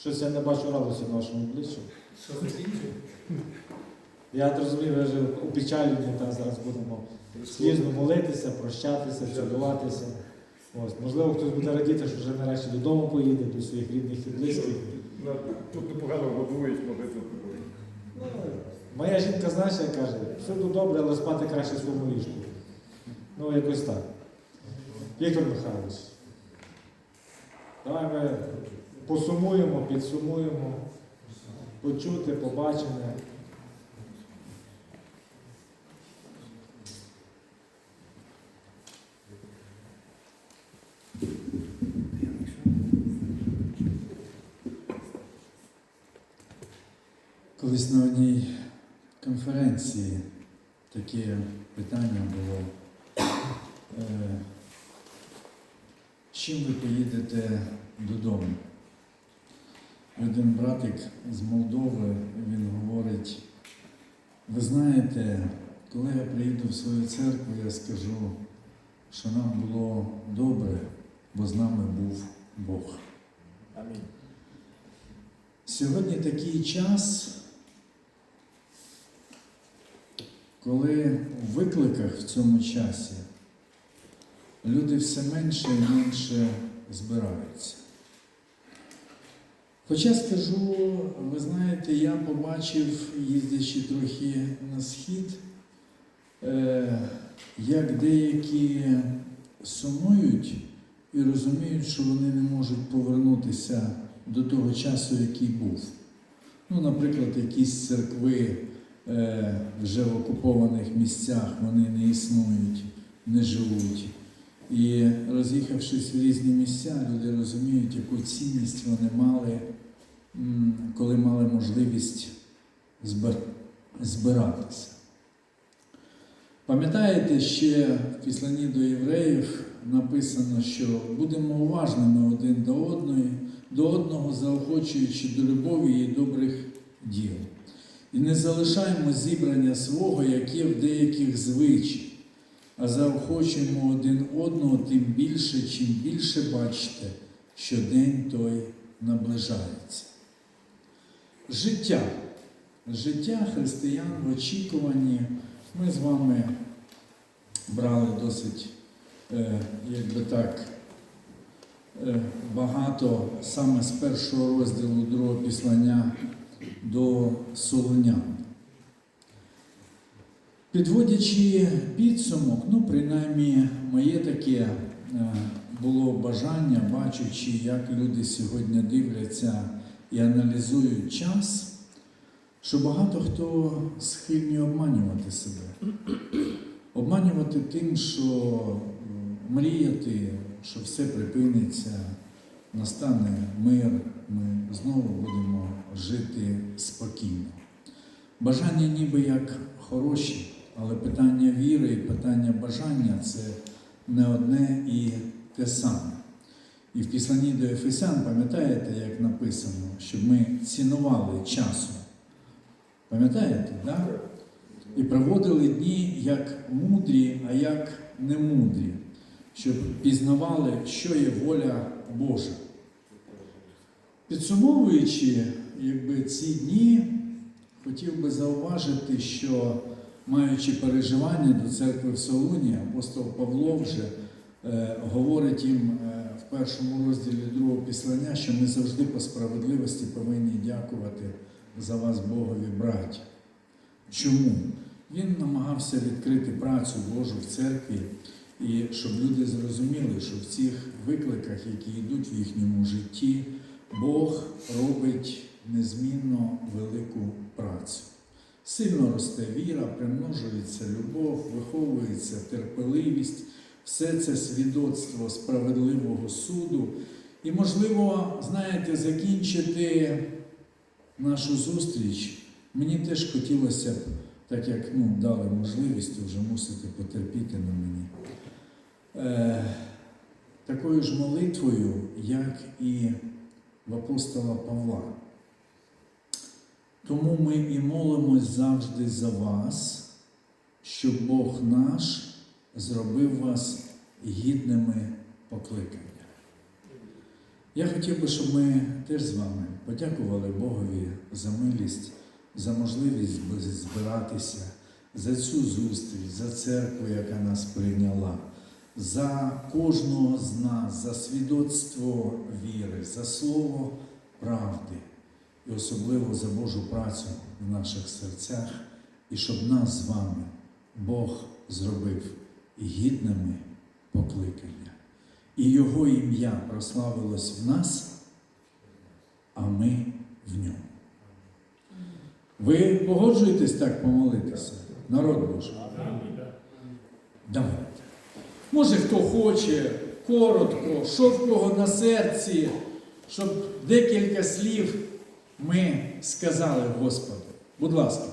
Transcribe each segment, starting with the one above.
Щось я не бачу радості в вашому обличчі. Що закінчив? Я розумію, ви вже опечалені, та зараз будемо слізно молитися, прощатися, цілуватися. Ось, можливо, хтось буде радіти, що вже нарешті додому поїде, до своїх рідних і близьких. Ну, Тут непогано годують. Ну, Моя жінка, знаєш, як каже, все тут добре, але спати краще в своєму ліжку. Ну, якось так. Віктор Михайлович, давай ми посумуємо, підсумуємо, почути, побачене. Колись на одній конференції таке питання було. Е, чим ви поїдете додому? Один братик з Молдови, він говорить, ви знаєте, коли я приїду в свою церкву, я скажу, що нам було добре, бо з нами був Бог. Амінь. Сьогодні такий час, коли в викликах в цьому часі люди все менше і менше збираються. Хоча скажу, ви знаєте, я побачив, їздячи трохи на схід, е, як деякі сумують і розуміють, що вони не можуть повернутися до того часу, який був. Ну, наприклад, якісь церкви е, вже в окупованих місцях вони не існують, не живуть. І роз'їхавшись в різні місця, люди розуміють, яку цінність вони мали, коли мали можливість збиратися. Пам'ятаєте, ще в післанні до євреїв написано, що будемо уважними один до одної, до одного, заохочуючи до любові і добрих діл. І не залишаємо зібрання свого, як є в деяких звичай, а заохочуємо один одного тим більше, чим більше бачите, що день той наближається. Життя. Життя християн в очікуванні. Ми з вами брали досить, е, як так, е, багато саме з першого розділу другого післання до Солонян. Підводячи підсумок, ну, принаймні, моє таке е, було бажання, бачачи, як люди сьогодні дивляться і аналізують час, що багато хто схильні обманювати себе. Обманювати тим, що мріяти, що все припиниться, настане мир, ми знову будемо жити спокійно. Бажання ніби як хороші, але питання віри і питання бажання це не одне і те саме. І в післанні до Ефесян, пам'ятаєте, як написано, щоб ми цінували часу. Пам'ятаєте? Да? І проводили дні як мудрі, а як немудрі, щоб пізнавали, що є воля Божа. Підсумовуючи якби, ці дні, хотів би зауважити, що маючи переживання до церкви в Солуні, апостол Павло вже е, говорить їм е, в першому розділі другого післання, що ми завжди по справедливості повинні дякувати за вас Богові, браття. Чому? Він намагався відкрити працю Божу в церкві, і щоб люди зрозуміли, що в цих викликах, які йдуть в їхньому житті, Бог робить незмінно велику. Сильно росте віра, примножується любов, виховується терпеливість, все це свідоцтво справедливого суду. І, можливо, знаєте, закінчити нашу зустріч. Мені теж хотілося б, так як ну, дали можливість, вже мусите потерпіти на мені. Е, такою ж молитвою, як і в апостола Павла. Тому ми і молимось завжди за вас, щоб Бог наш зробив вас гідними покликання. Я хотів би, щоб ми теж з вами подякували Богові за милість, за можливість збиратися, за цю зустріч, за церкву, яка нас прийняла, за кожного з нас, за свідоцтво віри, за слово правди і особливо за Божу працю в наших серцях, і щоб нас з вами Бог зробив гідними покликання. І Його ім'я прославилось в нас, а ми в ньому. Ви погоджуєтесь так помолитися? Народ Божий. Давайте. Може, хто хоче, коротко, що в кого на серці, щоб декілька слів ми сказали Господу. Будь ласка.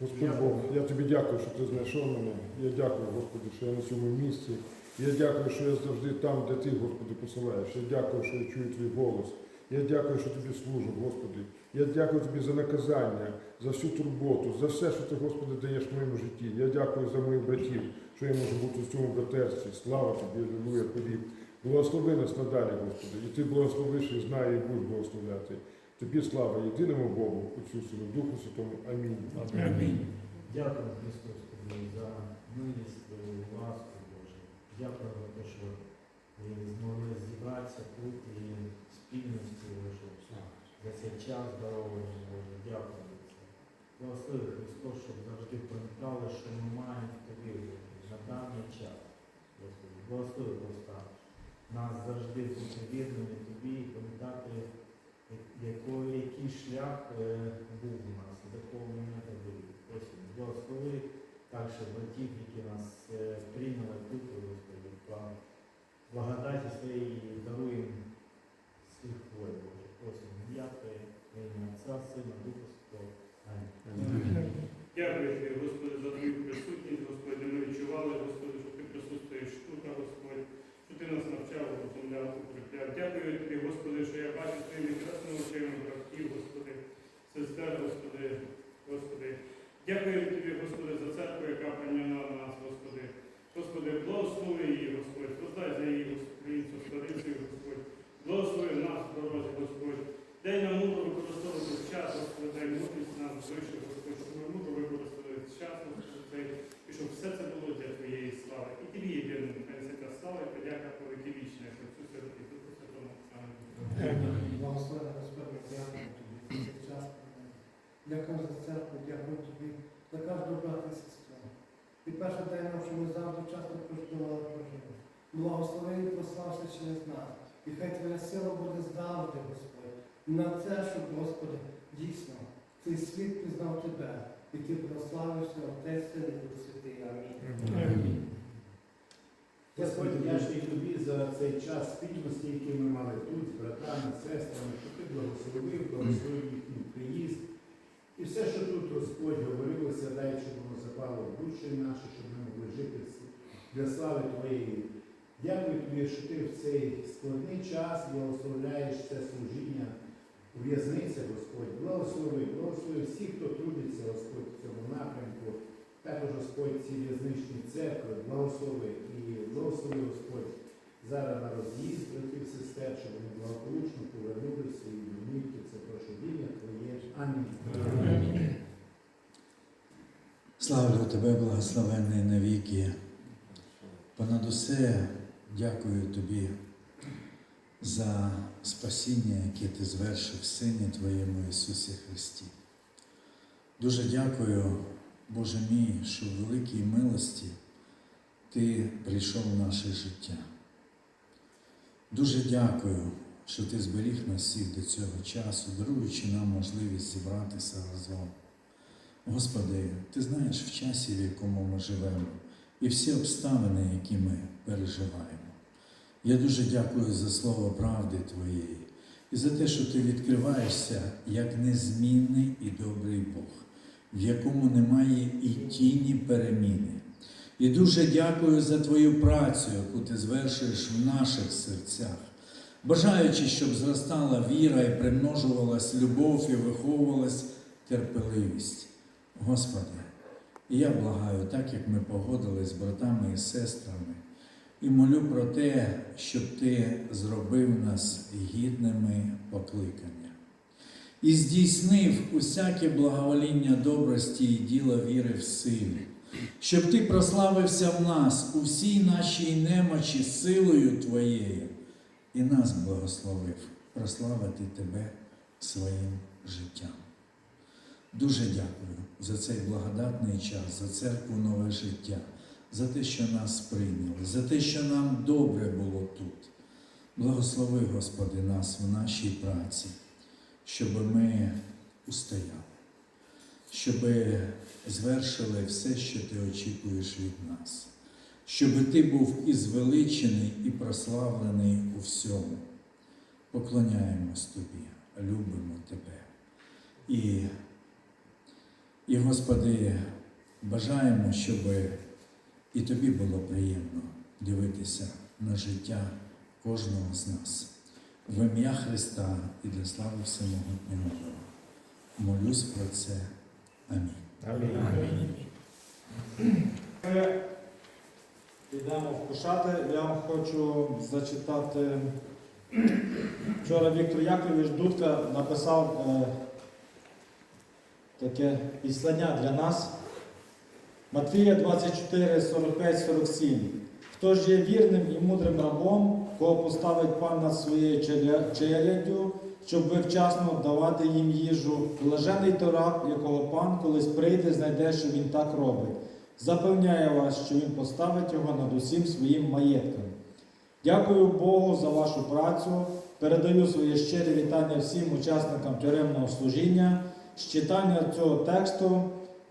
Господь Бог, я тобі дякую, що ти знайшов мене. Я дякую, Господи, що я на цьому місці. Я дякую, що я завжди там, де ти, Господи, посилаєш. Я дякую, що я чую твій голос. Я дякую, що тобі служу, Господи. Я дякую тобі за наказання, за всю турботу, за все, що ти, Господи, даєш в моєму житті. Я дякую за моїх братів, що я можу бути в цьому братерстві. Слава тобі, Алілуя, тобі. Благослови нас надалі, Господи. І ти благословиш і знає, і будеш благословляти. Тобі слава єдиному Богу, Отцю Сину, Духу Святому. Амінь. Амінь. Дякую, Христос, тобі за милість твою, ласку Божу. Дякую за те, що змогли зібратися тут і спільності Божу. За цей час здоровий Боже. Дякую за це. Благослови Христос, щоб завжди пам'ятали, що ми маємо в тобі на даний час. Благослови Христа. Нас завжди бути вірними тобі і пам'ятати, який, шлях е, був у нас, до кого ми не ходили. Господи, благослови також братів, які нас е, прийняли тут, Господи, по благодаті своєї даруємо свій хвой, Боже. Просимо, дякую, в ім'я Отця, Сина, Духа Святого. Амінь. Дякую тобі, Господи, за твою присутність, Господи, ми відчували, Господи, що ти присутствуєш тут, а, Господь, що ти нас навчав, розумляв, укріпляв. Дякую тобі, Господи, що я бачу своїми красними очима братів, Господи, сестер, Господи, Господи. Дякую тобі, Господи, за церкву, яка прийняла нас, Господи. Господи, благослови її, Господь, поздай за її українцю, старицею, Господь. Благослови нас, дорозі, Господь. Дай нам мудру використовувати час, Господи, дай мудрість нам звище, Господь, щоб ми мудро використали час, Господи, і щоб все це було для Твоєї слави. І Тобі єдине, нехай вся та слава і подяка по віки вічне, що цю святу і Духу Святому. Амінь. Благослови Господь, дякую тобі за цей час. Дякую за церкву, дякую тобі за кожного брата і сестру. І перше дай нам, що ми завжди часто проживали прожили. Благослови і прослався через нас. І хай твоя сила буде завжди, Господь. На це, щоб, Господи, дійсно, цей світ пізнав тебе, і ти прославився Отець Син і Дух Святий. Амінь. Господь, вдячний тобі за цей час спільності, який ми мали тут, з братами, сестрами, що ти благословив, благословив їхній приїзд. І все, що тут Господь говорилося, дай, щоб воно запало в душі наші, щоб ми могли жити для слави Твоєї. Дякую тобі, що ти в цей складний час благословляєш це служіння у в'язницях, Господь. Благослови, благослови всіх, хто трудиться, Господь, в цьому напрямку. Також Господь ці в'язничні церкви, благослови і благослови Господь зараз на роз'їзд братів сестер, щоб вони благополучно повернули в свої домівки. Це прошу в Твоє. Амінь. Славлю тебе, благословенний навіки. Понад усе дякую тобі за спасіння, яке ти звершив Сині Твоєму Ісусі Христі. Дуже дякую, Боже мій, що в великій милості Ти прийшов в наше життя. Дуже дякую, що Ти зберіг нас всіх до цього часу, даруючи нам можливість зібратися разом. Господи, Ти знаєш в часі, в якому ми живемо, і всі обставини, які ми переживаємо. Я дуже дякую за слово правди Твоєї і за те, що Ти відкриваєшся як незмінний і добрий Бог, в якому немає і тіні переміни. І дуже дякую за Твою працю, яку ти звершуєш в наших серцях, бажаючи, щоб зростала віра і примножувалась любов і виховувалась терпеливість. Господи, я благаю, так як ми погодились з братами і сестрами, І молю про те, щоб ти зробив нас гідними покликання. І здійснив усяке благовоління добрості і діла віри в силі, щоб ти прославився в нас у всій нашій немочі силою Твоєю, і нас благословив прославити Тебе своїм життям. Дуже дякую за цей благодатний час, за церкву нове життя, за те, що нас прийняли, за те, що нам добре було тут. Благослови, Господи, нас в нашій праці, щоб ми устояли, щоб звершили все, що Ти очікуєш від нас, щоб Ти був і звеличений, і прославлений у всьому. Поклоняємось Тобі, любимо Тебе. І, і Господи, бажаємо, щоб і Тобі було приємно дивитися на життя кожного з нас. В ім'я Христа і для слави Всемогутнього. Молюсь про це. Амінь. Ми йдемо в Кушати. Я вам хочу зачитати. Вчора Віктор Яковлевич Дудка написав е, таке післання для нас. Матвія 24, 45, 47. Хто ж є вірним і мудрим рабом, кого поставить пан над своєю челя- челяддю, щоб ви вчасно давати їм їжу, блажений той раб, якого пан колись прийде, знайде, що він так робить. Запевняю вас, що він поставить його над усім своїм маєтком. Дякую Богу за вашу працю. Передаю своє щире вітання всім учасникам тюремного служіння. З читання цього тексту,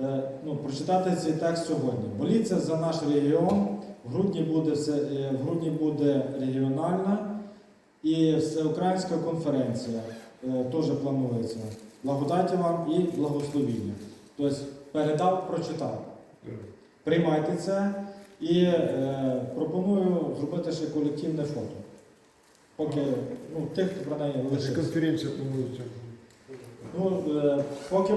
е, ну, прочитати цей текст сьогодні. Моліться за наш регіон. В грудні буде, все, е, в грудні буде регіональна і всеукраїнська конференція е, теж планується. Благодаті вам і благословіння. Тобто передав, прочитав. Приймайте це і е, пропоную зробити ще колективне фото. Поки ну, тих, хто про неї лишився. конференція планується. Ну, е, поки